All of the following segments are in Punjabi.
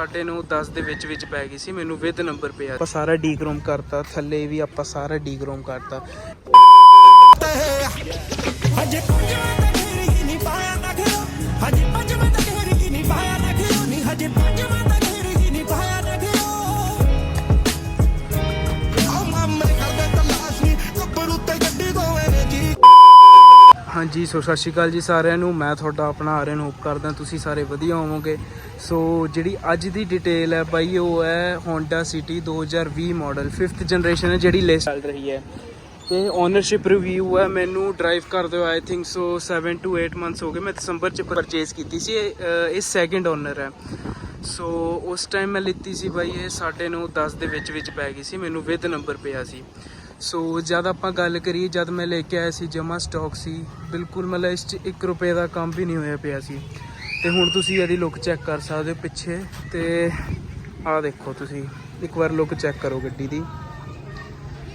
9:30 10 ਦੇ ਵਿੱਚ ਵਿੱਚ ਪੈ ਗਈ ਸੀ ਮੈਨੂੰ ਵਿਦ ਨੰਬਰ ਪਿਆ। ਆਪਾਂ ਸਾਰਾ ਡੀਕਰੋਮ ਕਰਤਾ ਥੱਲੇ ਵੀ ਆਪਾਂ ਸਾਰਾ ਡੀਕਰੋਮ ਕਰਤਾ। ਹਜੇ ਪੰਜਵੇਂ ਤੱਕ ਹੀ ਨਹੀਂ ਪਾਇਆ ਨਖਰੋ ਹਜੇ ਪੰਜਵੇਂ ਤੱਕ ਹੀ ਨਹੀਂ ਪਾਇਆ ਨਖਰੋ ਨਹੀਂ ਹਜੇ ਜੀ ਸੋ ਸਤਿ ਸ਼੍ਰੀ ਅਕਾਲ ਜੀ ਸਾਰਿਆਂ ਨੂੰ। ਮੈਂ ਤੁਹਾਡਾ ਆਪਣਾ ਆਰਨ ਹੋਪ ਕਰਦਾ ਤੁਸੀਂ ਸਾਰੇ ਵਧੀਆ ਹੋਵੋਗੇ। ਸੋ ਜਿਹੜੀ ਅੱਜ ਦੀ ਡਿਟੇਲ ਹੈ ਬਾਈ ਉਹ ਹੈ Honda City 2020 model 5th generation ਹੈ ਜਿਹੜੀ ਲੈ ਚੱਲ ਰਹੀ ਹੈ। ਤੇ ਓਨਰਸ਼ਿਪ ਰਿਵਿਊ ਹੈ ਮੈਨੂੰ ਡਰਾਈਵ ਕਰਦੇ ਹੋ I think so 7 to 8 months ਹੋ ਗਏ। ਮੈਂ ਦਸੰਬਰ ਚ ਪਰਚੇਸ ਕੀਤੀ ਸੀ ਇਹ, ਅਹ, ਸੈਕਿੰਡ ਓਨਰ ਹੈ। ਸੋ ਉਸ ਟਾਈਮ ਮੈਂ ਲਿੱਤੀ ਸੀ ਬਾਈ ਇਹ 9:30 10 ਦੇ ਵਿੱਚ ਵਿੱਚ ਪੈ ਗਈ ਸੀ ਮੈਨੂੰ ਵਿਦ ਨੰਬਰ ਪਿਆ ਸੀ। ਸੋ ਜਦ ਆਪਾਂ ਗੱਲ ਕਰੀਏ, ਜਦ ਮੈਂ ਲੈ ਕੇ ਆਇਆ ਸੀ ਜਮਾ ਸਟਾਕ ਸੀ, ਬਿਲਕੁਲ ਮਤਲਬ ਇਸ 'ਚ 1 ਰੁਪਏ ਦਾ ਕੰਮ ਵੀ ਨਹੀਂ ਹੋਇਆ ਪਿਆ ਸੀ। ਤੇ ਹੁਣ ਤੁਸੀਂ ਇਹਦੀ ਲੁੱਕ ਚੈੱਕ ਕਰ ਸਕਦੇ ਹੋ ਪਿੱਛੇ ਤੇ ਆਹ ਦੇਖੋ ਤੁਸੀਂ, ਇੱਕ ਵਾਰ ਲੁੱਕ ਚੈੱਕ ਕਰੋ ਗੱਡੀ ਦੀ।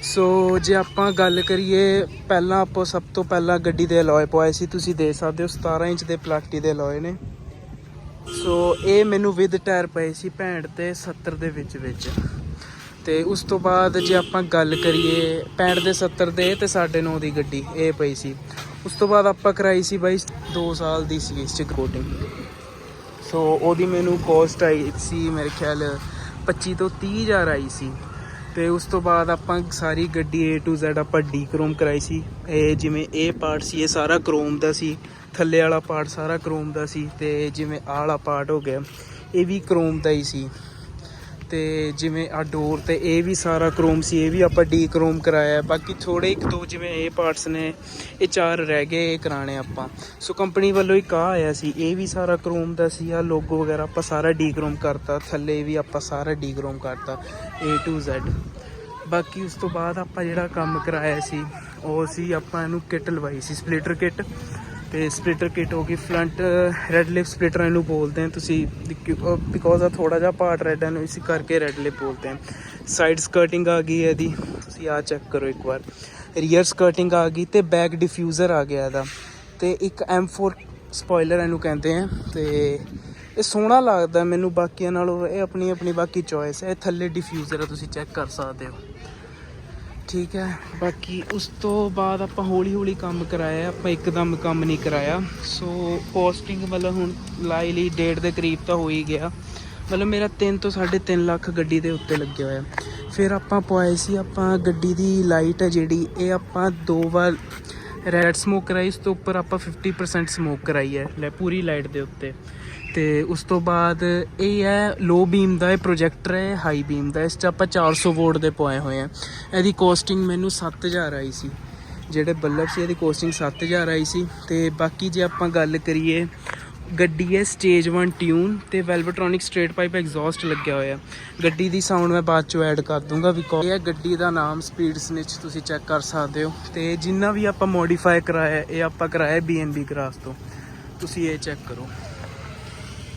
ਸੋ ਜੇ ਆਪਾਂ ਗੱਲ ਕਰੀਏ, ਪਹਿਲਾਂ ਆਪਾਂ ਸਭ ਤੋਂ ਪਹਿਲਾਂ ਗੱਡੀ ਦੇ ਅਲੋਏ ਪਵਾਏ ਸੀ, ਤੁਸੀਂ ਦੇਖ ਸਕਦੇ ਹੋ 17 ਇੰਚ ਦੇ ਪਲਾਸਟਿਕ ਦੇ ਅਲੋਏ ਨੇ। ਸੋ ਇਹ ਮੈਨੂੰ ਵਿਦ ਟਾਇਰ ਪਏ ਸੀ 65 ਤੇ 70 ਦੇ ਵਿੱਚ ਵਿੱਚ। ਤੇ ਉਸ ਤੋਂ ਬਾਅਦ ਜੇ ਆਪਾਂ ਗੱਲ ਕਰੀਏ 65 ਦੇ 70 ਦੇ ਤੇ 9.5 ਦੀ ਗੱਡੀ, ਇਹ ਪਈ ਸੀ। ਉਸ ਤੋਂ ਬਾਅਦ ਆਪਾਂ ਕਰਾਈ ਸੀ ਬਾਈ 2 ਸਾਲ ਦੀ ਸੀ ਇਸ ਚ ਕੋਟਿੰਗ ਸੋ ਉਹਦੀ ਮੈਨੂੰ ਕੋਸਟ ਆਈ ਸੀ ਮੇਰੇ ਖਿਆਲ 25 ਤੋਂ 30 ਹਜ਼ਾਰ ਆਈ ਸੀ। ਤੇ ਉਸ ਤੋਂ ਬਾਅਦ ਆਪਾਂ ਸਾਰੀ ਗੱਡੀ A to Z ਆਪਾਂ ਡੀ ਕਰੋਮ ਕਰਾਈ ਸੀ। ਇਹ ਜਿਵੇਂ ਇਹ ਪਾਰਟ ਸੀ, ਇਹ ਸਾਰਾ ਕਰੋਮ ਦਾ ਸੀ। ਥੱਲੇ ਵਾਲਾ ਪਾਰਟ ਸਾਰਾ ਕਰੋਮ ਦਾ ਸੀ ਤੇ ਜਿਵੇਂ ਆਹ ਵਾਲਾ ਪਾਰਟ ਹੋ ਗਿਆ, ਇਹ ਵੀ ਕਰੋਮ ਦਾ ਹੀ ਸੀ। ਤੇ ਜਿਵੇਂ ਆ ਡੋਰ ਤੇ ਇਹ ਵੀ ਸਾਰਾ ਕ੍ਰੋਮ ਸੀ, ਇਹ ਵੀ ਆਪਾਂ ਡੀ ਕ੍ਰੋਮ ਕਰਾਇਆ। ਬਾਕੀ ਥੋੜੇ ਇੱਕ ਦੋ ਜਿਵੇਂ ਇਹ ਪਾਰਟਸ ਨੇ, ਇਹ ਚਾਰ ਰਹਿ ਗਏ, ਇਹ ਕਰਾਣੇ ਆਪਾਂ। ਸੋ ਕੰਪਨੀ ਵੱਲੋਂ ਇੱਕ ਆ ਆਇਆ ਸੀ, ਇਹ ਵੀ ਸਾਰਾ ਕ੍ਰੋਮ ਦਾ ਸੀ ਆ ਲੋਗੋ ਵਗੈਰਾ ਆਪਾਂ ਸਾਰਾ ਡੀ ਕ੍ਰੋਮ ਕਰਤਾ, ਥੱਲੇ ਵੀ ਆਪਾਂ ਸਾਰਾ ਡੀ ਕ੍ਰੋਮ ਕਰਤਾ, A to Z ਬਾਕੀ ਉਸ ਤੋਂ ਬਾਅਦ ਆਪਾਂ ਜਿਹੜਾ ਕੰਮ ਕਰਾਇਆ ਸੀ, ਉਹ ਸੀ ਆਪਾਂ ਇਹਨੂੰ ਕਿੱਟ ਲਵਾਈ ਸੀ ਸਪਲਿਟਰ ਕਿੱਟ ਤੇ ਸਪਲਿਟਰ ਕਿਟ ਹੋ ਗਈ ਫਰੰਟ ਰੈਡ ਲਿਪ ਸਪਲਿਟਰ ਇਹਨੂੰ ਬੋਲਦੇ ਆ ਤੁਸੀਂ ਬਿਕੋਜ਼ ਆ ਥੋੜਾ ਜਿਹਾ ਪਾਰਟ ਰੈਡ ਹੈ ਨੂੰ ਇਸੇ ਕਰਕੇ ਰੈਡ ਲਿਪ ਬੋਲਦੇ ਆ ਸਾਈਡ ਸਕਰਟਿੰਗ ਆ ਗਈ ਹੈ ਇਹਦੀ, ਤੁਸੀਂ ਆ ਚੈੱਕ ਕਰੋ ਇੱਕ ਵਾਰ। ਰੀਅਰ ਸਕਰਟਿੰਗ ਆ ਗਈ ਤੇ ਬੈਕ ਡਿਫਿਊਜ਼ਰ ਆ ਗਿਆ ਇਹਦਾ। ਤੇ ਇੱਕ M4 ਸਪੋਇਲਰ ਇਹਨੂੰ ਕਹਿੰਦੇ ਆ ਤੇ ਇਹ ਸੋਹਣਾ ਲੱਗਦਾ ਮੈਨੂੰ, ਬਾਕੀਆਂ ਨਾਲੋਂ ਇਹ ਆਪਣੀ ਆਪਣੀ ਬਾਕੀ ਚੋਇਸ ਹੈ, ਇਹ ਥੱਲੇ ਡਿਫਿਊਜ਼ਰ ਆ, ਤੁਸੀਂ ਚੈੱਕ ਕਰ ਸਕਦੇ ਹੋ। ਠੀਕ ਹੈ। ਬਾਕੀ ਉਸ ਤੋਂ ਬਾਅਦ ਆਪਾਂ ਹੌਲੀ ਹੌਲੀ ਕੰਮ ਕਰਾਇਆ, ਆਪਾਂ ਇੱਕਦਮ ਕੰਮ ਨਹੀਂ ਕਰਾਇਆ। ਸੋ ਕੋਸਟਿੰਗ ਮਤਲਬ ਹੁਣ ਲਾਈ ਲਈ ਡੇਢ ਦੇ ਕਰੀਬ ਤਾਂ ਹੋ ਹੀ ਗਿਆ। ਮਤਲਬ ਮੇਰਾ 3 ਤੋਂ 3.5 ਲੱਖ ਗੱਡੀ ਦੇ ਉੱਤੇ ਲੱਗਿਆ ਹੋਇਆ। ਫਿਰ ਆਪਾਂ ਪੁਆਏ ਸੀ, ਆਪਾਂ ਗੱਡੀ ਦੀ ਲਾਈਟ ਹੈ ਜਿਹੜੀ, ਇਹ ਆਪਾਂ ਦੋ ਵਾਰ ਰੈਡ ਸਮੋਕ ਕਰਾਈ, ਇਸ ਤੋਂ ਉੱਪਰ ਆਪਾਂ 50% ਸਮੋਕ ਕਰਾਈ ਹੈ, ਲੈ ਪੂਰੀ ਲਾਈਟ ਦੇ ਉੱਤੇ। ਤੇ ਉਸ ਤੋਂ ਬਾਅਦ ਇਹ ਹੈ ਲੋ ਬੀਮ ਦਾ ਇਹ ਪ੍ਰੋਜੈਕਟਰ ਹੈ ਹਾਈ ਬੀਮ ਦਾ। ਇਸ 'ਚ ਆਪਾਂ 400 ਵੋਟ ਦੇ ਪਵਾਏ ਹੋਏ ਆ। ਇਹਦੀ ਕੋਸਟਿੰਗ ਮੈਨੂੰ 7000 ਆਈ ਸੀ। ਜਿਹੜੇ ਬੱਲਬ ਸੀ, ਇਹਦੀ ਕੋਸਟਿੰਗ 7000 ਆਈ ਸੀ। ਤੇ ਬਾਕੀ ਜੇ ਆਪਾਂ ਗੱਲ ਕਰੀਏ, ਗੱਡੀ ਹੈ ਸਟੇਜ 1 ਟਿਊਨ ਤੇ ਵੈਲਵਟ੍ਰੋਨਿਕ ਸਟ੍ਰੇਟ ਪਾਈਪ ਐਗਜ਼ੌਸਟ ਲੱਗਿਆ ਹੋਇਆ। ਗੱਡੀ ਦੀ ਸਾਊਂਡ ਮੈਂ ਬਾਅਦ ਚੋਂ ਐਡ ਕਰ ਦੂੰਗਾ ਬਿਕੋਜ਼ ਇਹ ਗੱਡੀ ਦਾ ਨਾਮ ਸਪੀਡ ਸਨਿਚ ਤੁਸੀਂ ਚੈੱਕ ਕਰ ਸਕਦੇ ਹੋ। ਤੇ ਜਿੰਨਾ ਵੀ ਆਪਾਂ ਮੋਡੀਫਾਈ ਕਰਾਇਆ, ਇਹ ਆਪਾਂ ਕਰਾਇਆ ਬੀਐਨਬੀ ਕਰਾਸ ਤੋਂ। ਤੁਸੀਂ ਇਹ ਚੈੱਕ ਕਰੋ।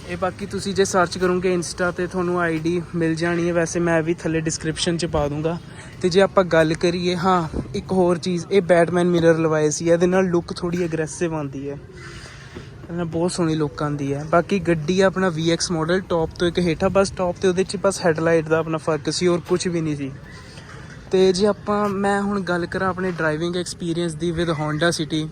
ਇਹ ਬਾਕੀ ਤੁਸੀਂ ਜੇ ਸਰਚ ਕਰੋਗੇ ਇੰਸਟਾ ਤੇ ਤੁਹਾਨੂੰ ਆਈਡੀ ਮਿਲ ਜਾਣੀ ਹੈ। ਵੈਸੇ ਮੈਂ ਵੀ ਥੱਲੇ ਡਿਸਕ੍ਰਿਪਸ਼ਨ 'ਚ ਪਾ ਦੂੰਗਾ। ਤੇ ਜੇ ਆਪਾਂ ਗੱਲ ਕਰੀਏ, ਹਾਂ, ਇੱਕ ਹੋਰ ਚੀਜ਼, ਇਹ ਬੈਟਮੈਨ ਮਿਰਰ ਲਵਾਏ ਸੀ। ਇਹਦੇ ਨਾਲ ਲੁੱਕ ਥੋੜੀ ਅਗਰੈਸਿਵ ਆਉਂਦੀ ਹੈ। ਇਹਦੇ ਨਾਲ ਬਹੁਤ ਸੋਹਣੀ ਲੁੱਕ ਆਉਂਦੀ ਹੈ। ਬਾਕੀ ਗੱਡੀ ਆ ਆਪਣਾ VX ਮਾਡਲ ਟੌਪ ਤੋਂ ਇੱਕ ਹੇਠਾਂ। ਬਸ ਟੌਪ ਤੇ ਉਹਦੇ 'ਚ ਬਸ ਹੈਡਲਾਈਟ ਦਾ ਆਪਣਾ ਫ਼ਰਕ ਸੀ, ਹੋਰ ਕੁਝ ਵੀ ਨਹੀਂ ਸੀ। ਤੇ ਜੇ ਆਪਾਂ, ਮੈਂ ਹੁਣ ਗੱਲ ਕਰਾਂ ਆਪਣੇ driving experience the with Honda City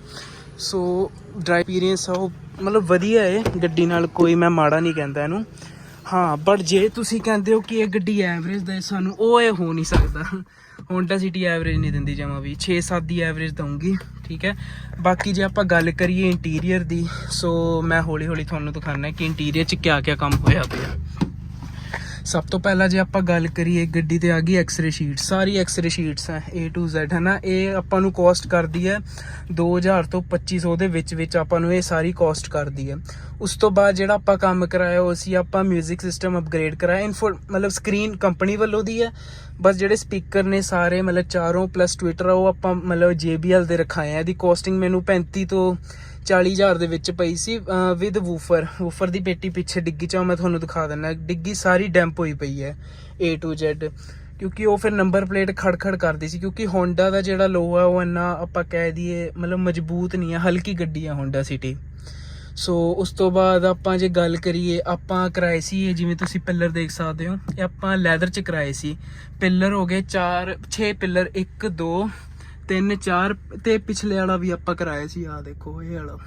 so drive experience ਆ ਉਹ ਮਤਲਬ ਵਧੀਆ ਹੈ ਗੱਡੀ ਨਾਲ ਕੋਈ ਮੈਂ ਮਾੜਾ ਨਹੀਂ ਕਹਿੰਦਾ ਇਹਨੂੰ। ਹਾਂ ਬਟ ਜੇ ਤੁਸੀਂ ਕਹਿੰਦੇ ਹੋ ਕਿ ਇਹ ਗੱਡੀ ਐਵਰੇਜ ਦਾ ਸਾਨੂੰ ਉਹ ਇਹ ਹੋ ਨਹੀਂ ਸਕਦਾ। Honda ਸਿਟੀ ਐਵਰੇਜ ਨਹੀਂ ਦਿੰਦੀ ਜਮਾ ਵੀ। 6-7 ਦੀ ਐਵਰੇਜ ਦਊਂਗੀ, ਠੀਕ ਹੈ? ਬਾਕੀ ਜੇ ਆਪਾਂ ਗੱਲ ਕਰੀਏ ਇੰਟੀਰੀਅਰ ਦੀ ਸੋ ਮੈਂ ਹੌਲੀ ਹੌਲੀ ਤੁਹਾਨੂੰ ਦਿਖਾਣਾ ਕਿ ਇੰਟੀਰੀਅਰ 'ਚ ਕਿਆ ਕਿਆ ਕੰਮ ਹੋਇਆ ਪਿਆ। ਸਭ ਤੋਂ ਪਹਿਲਾਂ ਜੇ ਆਪਾਂ ਗੱਲ ਕਰੀਏ ਗੱਡੀ ਤੇ ਆ ਗਈ ਐਕਸ-ਰੇ ਸ਼ੀਟ ਸਾਰੀ ਐਕਸ-ਰੇ ਸ਼ੀਟਸ ਹੈ, A to Z ਹੈ ਨਾ ਇਹ ਆਪਾਂ ਨੂੰ ਕੋਸਟ ਕਰਦੀ ਹੈ 2000 ਤੋਂ 2500 ਦੇ ਵਿੱਚ ਵਿੱਚ ਆਪਾਂ ਨੂੰ ਇਹ ਸਾਰੀ ਕੋਸਟ ਕਰਦੀ ਹੈ। ਉਸ ਤੋਂ ਬਾਅਦ ਜਿਹੜਾ ਆਪਾਂ ਕੰਮ ਕਰਾਇਆ, ਉਹ ਸੀ ਆਪਾਂ 뮤직 ਸਿਸਟਮ ਅਪਗ੍ਰੇਡ ਕਰਾਇਆ। ਇਨਫੋ ਮਤਲਬ ਸਕਰੀਨ ਕੰਪਨੀ ਵੱਲੋਂ ਦੀ ਹੈ, ਬਸ ਜਿਹੜੇ ਸਪੀਕਰ ਨੇ ਸਾਰੇ, ਮਤਲਬ ਚਾਰੋਂ ਪਲੱਸ ਟਵਿੱਟਰ ਉਹ ਆਪਾਂ ਮਤਲਬ JBL ਦੇ ਰਖਾਏ ਆ। ਇਹਦੀ ਕੋਸਟਿੰਗ ਮੈਨੂੰ 35 ਤੋਂ 40000 ਦੇ ਵਿੱਚ ਪਈ ਸੀ ਵਿਦ ਵੂਫਰ ਵੂਫਰ ਦੀ ਪੇਟੀ ਪਿੱਛੇ ਡਿੱਗੀ, ਚਾਹ ਮੈਂ ਤੁਹਾਨੂੰ ਦਿਖਾ ਦਿੰਦਾ, ਡਿੱਗੀ ਸਾਰੀ ਡੈਂਪ ਹੋਈ ਪਈ ਹੈ, A to Z, ਕਿਉਂਕਿ ਉਹ ਫਿਰ ਨੰਬਰ ਪਲੇਟ ਖੜਖੜ ਕਰਦੀ ਸੀ, ਕਿਉਂਕਿ ਹੋਂਡਾ ਦਾ ਜਿਹੜਾ ਲੋ ਹੈ ਉਹ ਇੰਨਾ ਆਪਾਂ ਕਹਿ ਦਈਏ, ਮਤਲਬ ਮਜ਼ਬੂਤ ਨਹੀਂ ਹੈ ਹਲਕੀ ਗੱਡੀ ਹੈ Honda ਸਿਟੀ ਸੋ ਉਸ ਤੋਂ ਬਾਅਦ ਆਪਾਂ ਜੇ ਗੱਲ ਕਰੀਏ, ਆਪਾਂ ਕਰਾਏ ਸੀ, ਇਹ ਜਿਵੇਂ ਤੁਸੀਂ ਪਿੱਲਰ ਦੇਖ ਸਕਦੇ ਹੋ, ਇਹ ਆਪਾਂ ਲੈਦਰ ਚ ਕਰਾਏ ਸੀ। ਪਿੱਲਰ ਹੋ ਗਏ 4 6 ਪਿੱਲਰ 1 2 3 4 ਤੇ ਪਿਛਲੇ ਵਾਲਾ ਵੀ ਆਪਾਂ ਕਰਾਇਆ ਸੀ ਆ ਦੇਖੋ, ਇਹ ਵਾਲਾ।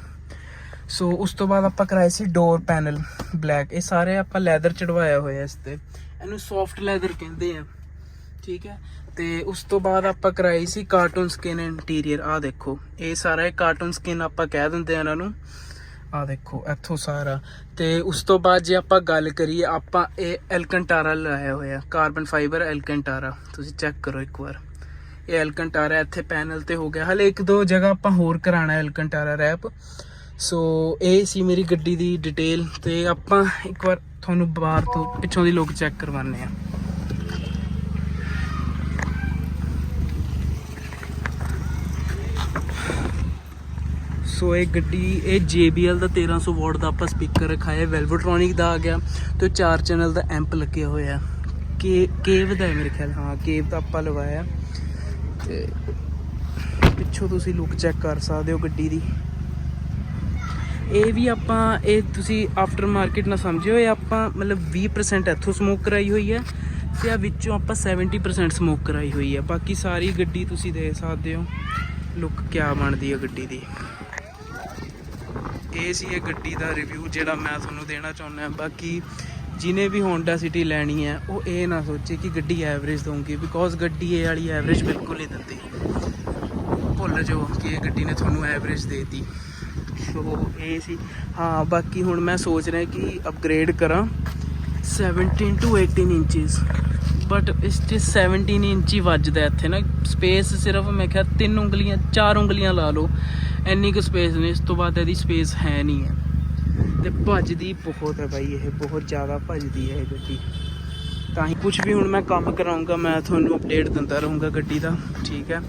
ਸੋ ਉਸ ਤੋਂ ਬਾਅਦ ਆਪਾਂ ਕਰਾਏ ਸੀ ਡੋਰ ਪੈਨਲ ਬਲੈਕ ਇਹ ਸਾਰੇ ਆਪਾਂ ਲੈਦਰ ਚੜਵਾਇਆ ਹੋਇਆ ਇਸ ਤੇ। ਇਹਨੂੰ ਸੌਫਟ ਲੈਦਰ ਕਹਿੰਦੇ ਆ। ਠੀਕ ਹੈ? ਤੇ ਉਸ ਤੋਂ ਬਾਅਦ ਆਪਾਂ ਕਰਾਈ ਸੀ ਕਾਰਟੂਨ ਸਕਿਨ ਇੰਟੀਰੀਅਰ ਆ ਦੇਖੋ, ਇਹ ਸਾਰਾ ਇਹ ਕਾਰਟੂਨ ਸਕਿਨ ਆਪਾਂ ਕਹਿ ਦਿੰਦੇ ਆ ਇਹਨਾਂ ਨੂੰ। ਆ ਦੇਖੋ, ਇੱਥੋਂ ਸਾਰਾ। ਤੇ ਉਸ ਤੋਂ ਬਾਅਦ ਜੇ ਆਪਾਂ ਗੱਲ ਕਰੀਏ, ਆਪਾਂ ਇਹ ਐਲਕੰਟਾਰਾ ਲਾਇਆ ਹੋਇਆ। ਕਾਰਬਨ ਫਾਈਬਰ ਐਲਕੰਟਾਰਾ ਤੁਸੀਂ ਚੈੱਕ ਕਰੋ ਇੱਕ ਵਾਰ। ਇਹ ਐਲਕੰਟਾਰਾ ਇੱਥੇ ਪੈਨਲ ਤੇ ਹੋ ਗਿਆ। ਹਲੇ ਇੱਕ ਦੋ ਜਗ੍ਹਾ ਆਪਾਂ ਹੋਰ ਕਰਾਣਾ ਐਲਕੰਟਾਰਾ ਰੈਪ। ਸੋ ਇਹ ਸੀ ਮੇਰੀ ਗੱਡੀ ਦੀ ਡਿਟੇਲ ਤੇ ਆਪਾਂ ਇੱਕ ਵਾਰ ਤੁਹਾਨੂੰ ਬਾਹਰ ਤੋਂ ਪਿੱਛੋਂ ਦੀ ਲੋਕ ਚੈੱਕ ਕਰਵਾਉਂਦੇ ਆ ਸੋ ਇਹ ਗੱਡੀ, ਇਹ JBL ਦਾ 1300 ਵਾਟ ਦਾ ਆਪਾਂ ਸਪੀਕਰ ਰਖਾਇਆ ਵੈਲਵਟ੍ਰੋਨਿਕ ਦਾ ਆ ਗਿਆ ਤੇ ਚਾਰ ਚੈਨਲ ਦਾ ਐਂਪ ਲੱਗਿਆ ਹੋਇਆ। ਕੇ, ਕੇਵ ਦਾ ਹੈ ਮੇਰੇ ਖਿਆਲ। ਹਾਂ, ਕੇਵ ਦਾ ਆਪਾਂ ਲਵਾਇਆ। ਤੇ ਪਿੱਛੋਂ ਤੁਸੀਂ ਲੁੱਕ ਚੈੱਕ ਕਰ ਸਕਦੇ ਹੋ ਗੱਡੀ ਦੀ। ਇਹ ਵੀ ਆਪਾਂ, ਇਹ ਤੁਸੀਂ ਆਫਟਰ ਮਾਰਕੀਟ ਨਾ ਸਮਝਿਓ, ਇਹ ਆਪਾਂ ਮਤਲਬ 20% ਇੱਥੋਂ ਸਮੋਕ ਕਰਾਈ ਹੋਈ ਹੈ ਤੇ ਆ ਵਿੱਚੋਂ ਆਪਾਂ 70% ਸਮੋਕ ਕਰਾਈ ਹੋਈ ਹੈ। ਬਾਕੀ ਸਾਰੀ ਗੱਡੀ ਤੁਸੀਂ ਦੇਖ ਸਕਦੇ ਹੋ। ਲੁੱਕ ਕਿਆ ਬਣਦੀ ਹੈ ਗੱਡੀ ਦੀ। ਇਹ ਸੀ ਇਹ ਗੱਡੀ ਦਾ ਰਿਵਿਊ ਜਿਹੜਾ ਮੈਂ ਤੁਹਾਨੂੰ ਦੇਣਾ ਚਾਹੁੰਦਾ ਬਾਕੀ ਜਿਨੇ ਵੀ Honda City ਲੈਣੀ ਹੈ, ਉਹ ਇਹ ਨਾ ਸੋਚੇ ਕਿ ਗੱਡੀ ਐਵਰੇਜ ਦਊਂਗੀ ਬਿਕੋਜ਼ ਗੱਡੀ ਇਹ ਵਾਲੀ ਐਵਰੇਜ ਬਿਲਕੁਲ ਨਹੀਂ ਦਿੰਦੀ। ਭੁੱਲ ਜਾਓ ਕਿ ਇਹ ਗੱਡੀ ਨੇ ਤੁਹਾਨੂੰ ਐਵਰੇਜ ਦੇਤੀ। ਸੋ ਇਹ ਸੀ। ਹਾਂ, ਬਾਕੀ ਹੁਣ ਮੈਂ ਸੋਚ ਰਿਹਾ ਕਿ ਅਪਗ੍ਰੇਡ ਕਰਾਂ 17 ਟੂ 18 ਇੰਚਸ ਬਟ ਇਸ ਚ 17 ਇੰਚੀ ਵੱਜਦਾ ਇੱਥੇ ਨਾ। ਸਪੇਸ ਸਿਰਫ ਮੈਂ ਕਿਹਾ ਤਿੰਨ ਉਂਗਲੀਆਂ, ਚਾਰ ਉਂਗਲੀਆਂ ਲਾ ਲਓ। ਇੰਨੀ ਕੁ ਸਪੇਸ ਨੇ, ਇਸ ਤੋਂ ਬਾਅਦ ਇਹਦੀ ਸਪੇਸ ਹੈ ਨਹੀਂ ਹੈ। ਤੇ ਭੱਜਦੀ ਬਹੁਤ ਹੈ ਬਾਈ ਇਹ, ਬਹੁਤ ਜ਼ਿਆਦਾ ਭੱਜਦੀ ਹੈ ਇਹ ਗੱਡੀ। ਤਾਂ ਹੀ ਕੁਝ ਵੀ ਹੁਣ ਮੈਂ ਕੰਮ ਕਰਾਉਂਗਾ ਮੈਂ ਤੁਹਾਨੂੰ ਅਪਡੇਟ ਦਿੰਦਾ ਰਹੂੰਗਾ ਗੱਡੀ ਦਾ, ਠੀਕ ਹੈ।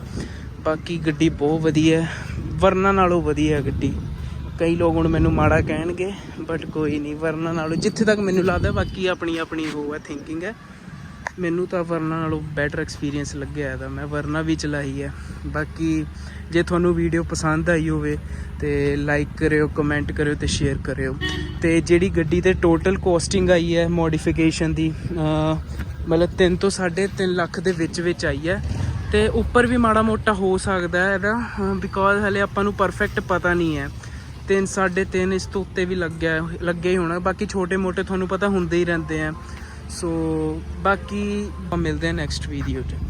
ਬਾਕੀ ਗੱਡੀ ਬਹੁਤ ਵਧੀਆ ਹੈ, ਵਰਨਾ ਨਾਲੋਂ ਵਧੀਆ ਗੱਡੀ। ਕਈ ਲੋਕ ਹੁਣ ਮੈਨੂੰ ਮਾੜਾ ਕਹਿਣਗੇ ਬਟ ਕੋਈ ਨਹੀਂ, ਵਰਨਾ ਨਾਲੋਂ ਜਿੱਥੇ ਤੱਕ ਮੈਨੂੰ ਲੱਗਦਾ, ਬਾਕੀ ਆਪਣੀ ਆਪਣੀ ਉਹ ਹੈ ਥਿੰਕਿੰਗ ਹੈ। ਮੈਨੂੰ ਤਾਂ ਵਰਨਾ ਨਾਲੋਂ ਬੈਟਰ ਐਕਸਪੀਰੀਅੰਸ ਲੱਗਿਆ ਇਹਦਾ। ਮੈਂ ਵਰਨਾ ਵੀ ਚਲਾਈ ਹੈ ਬਾਕੀ ਜੇ ਤੁਹਾਨੂੰ ਵੀਡੀਓ ਪਸੰਦ ਆਈ ਹੋਵੇ ਤੇ ਲਾਈਕ ਕਰਿਓ ਕਮੈਂਟ ਕਰਿਓ ਤੇ ਸ਼ੇਅਰ ਕਰਿਓ। ਤੇ ਜਿਹੜੀ ਗੱਡੀ ਤੇ ਟੋਟਲ ਕੋਸਟਿੰਗ ਆਈ ਹੈ ਮੋਡੀਫਿਕੇਸ਼ਨ ਦੀ ਮਤਲਬ 3 ਤੋਂ 3.5 ਲੱਖ ਦੇ ਵਿੱਚ ਵਿੱਚ ਆਈ ਹੈ। ਤੇ ਉੱਪਰ ਵੀ ਮਾੜਾ ਮੋਟਾ ਹੋ ਸਕਦਾ ਹੈ ਇਹਦਾ ਬਿਕੋਜ਼ ਹਲੇ ਆਪਾਂ ਨੂੰ ਪਰਫੈਕਟ ਪਤਾ ਨਹੀਂ ਹੈ। 3 3.5 ਇਸ ਤੋਂ ਉੱਤੇ ਵੀ ਲੱਗਿਆ ਲੱਗਿਆ ਹੀ ਹੋਣਾ। ਬਾਕੀ ਛੋਟੇ ਮੋਟੇ ਤੁਹਾਨੂੰ ਪਤਾ ਹੁੰਦੇ ਹੀ ਰਹਿੰਦੇ ਆ। ਸੋ ਬਾਕੀ ਮਿਲਦੇ ਹਾਂ ਨੈਕਸਟ ਵੀਡੀਓ 'ਚ।